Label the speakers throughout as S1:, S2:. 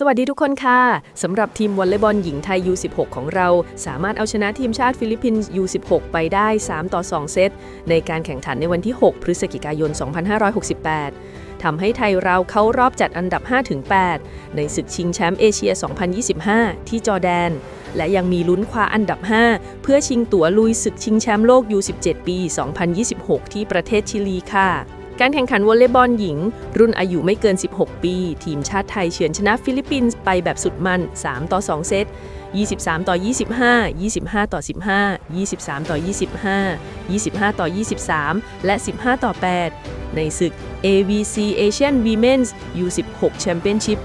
S1: สวัสดีทุกคนค่ะ สำหรับทีมวอลเลย์บอลหญิงไทย U16 ของเรา สามารถเอาชนะทีมชาติฟิลิปปินส์ U16 ไปได้ 3 ต่อ 2 เซต ในการแข่งขันในวันที่ 6 พฤศจิกายน 2568 ทำให้ไทยเราเข้ารอบจัดอันดับ 5-8 ในศึกชิงแชมป์เอเชีย 2025 ที่จอร์แดน และยังมีลุ้นคว้าอันดับ 5 เพื่อชิงตั๋วลุยศึกชิงแชมป์โลก U17 ปี 2026 ที่ประเทศชิลีค่ะ การแข่งขันวอลเลย์บอลหญิง รุ่นอายุไม่เกิน 16 ปี ทีมชาติไทยเฉือนชนะฟิลิปปินส์ไปแบบสุดมัน 3 ต่อ 2 เซต 23 ต่อ 25 25 ต่อ 15 23 ต่อ 25 25 ต่อ 23 และ 15 ต่อ 8 ในศึก AVC Asian Women's U16 Championship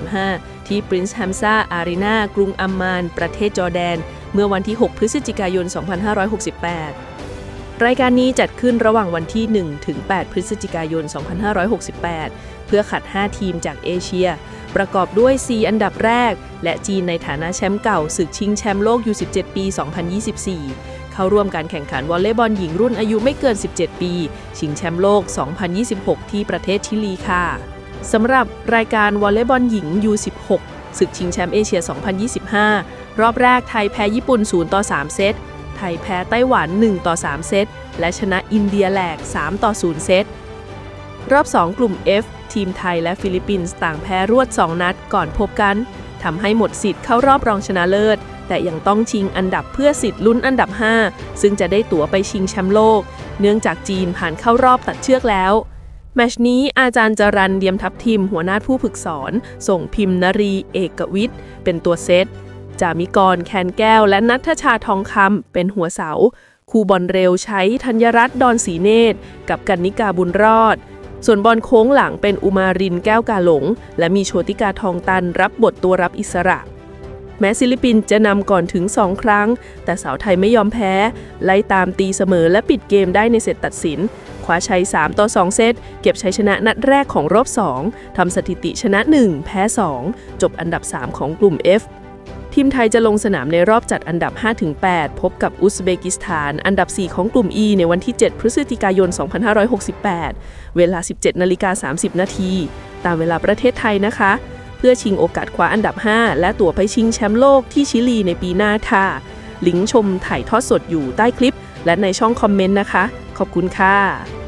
S1: 2025 ที่ Prince Hamza Arena กรุงอัมมาน ประเทศจอร์แดน เมื่อวันที่ 6 พฤศจิกายน 2568 รายการนี้จัดขึ้นระหว่างวันที่ 1 ถึง 8 พฤศจิกายน 2568 เพื่อขัด 5 ทีมจากเอเชีย ประกอบด้วย 4 อันดับแรก และจีนในฐานะแชมป์เก่าศึกชิงแชมป์โลก U17 ปี 2024 เข้าร่วมการแข่งขันวอลเลย์บอลหญิงรุ่นอายุไม่เกิน 17 ปี ชิงแชมป์โลก 2026 ที่ประเทศชิลีค่ะสำหรับรายการวอลเลย์บอลหญิง U16 ศึกชิงแชมป์เอเชีย 2025 รอบแรกไทยแพ้ญี่ปุ่น 0 ต่อ 3 เซต ยแพ้ไต้หวัน 1 ต่อ 3 เซต และชนะอินเดียแหลก 3 ต่อ 0 เซต รอบ 2 กลุ่ม F ทีมไทยและฟิลิปปินส์ต่างแพ้รวด 2 นัดก่อนพบกันทำให้หมดสิทธิ์เข้ารอบรองชนะเลิศ แต่ยังต้องชิงอันดับเพื่อสิทธิ์ลุ้นอันดับ 5 ซึ่งจะได้ตั๋วไปชิงแชมป์โลก เนื่องจากจีนผ่านเข้ารอบตัดเชือกแล้วแมชนี้อาจารย์จรันเดียมทัพทีมหัวหน้าผู้ฝึกสอน ส่งพิมพ์นรีเอกวิทย์ เป็นตัวเซต จามิกร แคนแก้ว และนัทชาทองคำเป็นหัวเสา คู่บอลเร็วใช้ธัญรัตน์ดอนศรีเนตร กับกันนิกาบุญรอด ส่วนบอลโค้งหลังเป็นอุมารินแก้วกาหลง และมีโชติกาทองตันรับบทตัวรับอิสระแม้ฟิลิปปินส์จะนำก่อนถึง 2 ครั้ง แต่สาวไทยไม่ยอมแพ้ ไล่ตามตีเสมอและปิดเกมได้ในเซตตัดสิน คว้าชัย 3 ต่อ 2 เซต เก็บชัยชนะนัดแรกของรอบ 2 ทำสถิติชนะ 1 แพ้ 2 จบอันดับ 3 ของกลุ่ม F ทีมไทยจะลงสนามในรอบจัดอันดับ 5-8 พบกับอุซเบกิสถาน อันดับ 4 ของกลุ่ม E ในวันที่ 7 พฤศจิกายน 2568 เวลา 17นาฬิกา30 นาที ตามเวลาประเทศไทยนะคะ เพื่อชิงโอกาสคว้าอันดับ 5 และตั๋วไปชิงแชมป์โลกที่ชิลีในปีหน้าค่ะ ลิงก์ชมถ่ายทอดสดอยู่ใต้คลิป และในช่องคอมเมนต์นะคะ ขอบคุณค่ะ